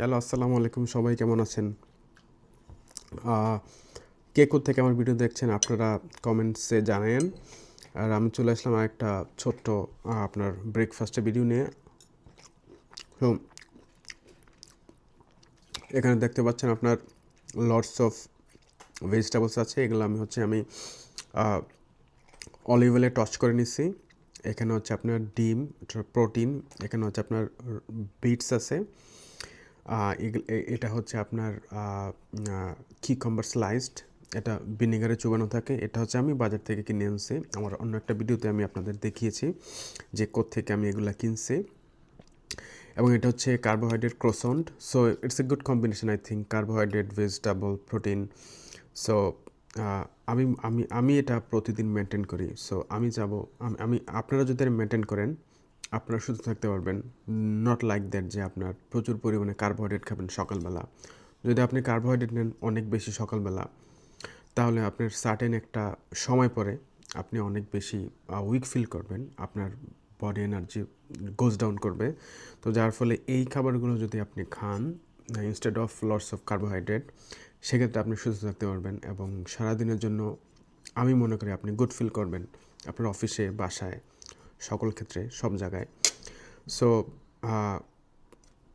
Hello, আসসালামু আলাইকুম। সবাই কেমন আছেন? কে থেকে আমার ভিডিও দেখছেন আপনারা কমেন্টসে জানান আর আমি চলে আসলাম একটা ছোট্ট আপনার ব্রেকফাস্টের ভিডিও নিয়ে। তো, এখানে দেখতে পাচ্ছেন আপনার লটস অফ ভেজিটেবলস আছে। এগুলো আমি হচ্ছে আমি অলিভ অয়েলে টস করে নিচ্ছি এখানে হচ্ছে আপনার ডিম প্রোটিন এখানে হচ্ছে আপনার বিটস আছে। এটা হচ্ছে আপনার কিকম্বার স্লাইসড এটা ভিনেগারে চুবানো থাকে। এটা হচ্ছে আমি বাজার থেকে কিনে আনছি। আমার অন্য একটা ভিডিওতে আমি আপনাদের দেখিয়েছি যে থেকে আমি এগুলা কিনছি। এবং এটা হচ্ছে carbohydrate croissant so it's a good combination I think carbohydrate vegetable protein so আমি আমি আমি এটা প্রতিদিন মেনটেন করি। সো আমি যাব, আমি আমি, আপনারা যদি মেনটেন করেন আপনারা সুস্থ থাকতে পারবেন। নট লাইক দ্যাট যে আপনার প্রচুর পরিমাণে কার্বোহাইড্রেট খাবেন সকালবেলা। যদি আপনি কার্বোহাইড্রেট নেন অনেক বেশি সকালবেলা, তাহলে আপনার সার্টেন একটা সময় পরে আপনি অনেক বেশি উইক ফিল করবেন, আপনার বডি এনার্জি গোজ ডাউন করবে। তো যার ফলে এই খাবারগুলো যদি আপনি খান instead of lots of carbohydrate সেক্ষেত্রে আপনি সুস্থ থাকতে পারবেন এবং সারাদিনের জন্য আমি মনে করি আপনি গুড ফিল করবেন। আপনার অফিসে বাসায় সকল ক্ষেত্রে, সব জায়গায়। সো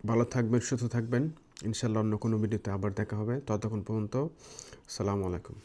ভালো থাকবেন, সুস্থ থাকবেন। ইনশাল্লাহ অন্য কোনো ভিডিওতে আবার দেখা হবে। ততক্ষণ পর্যন্ত, সালামু আলাইকুম।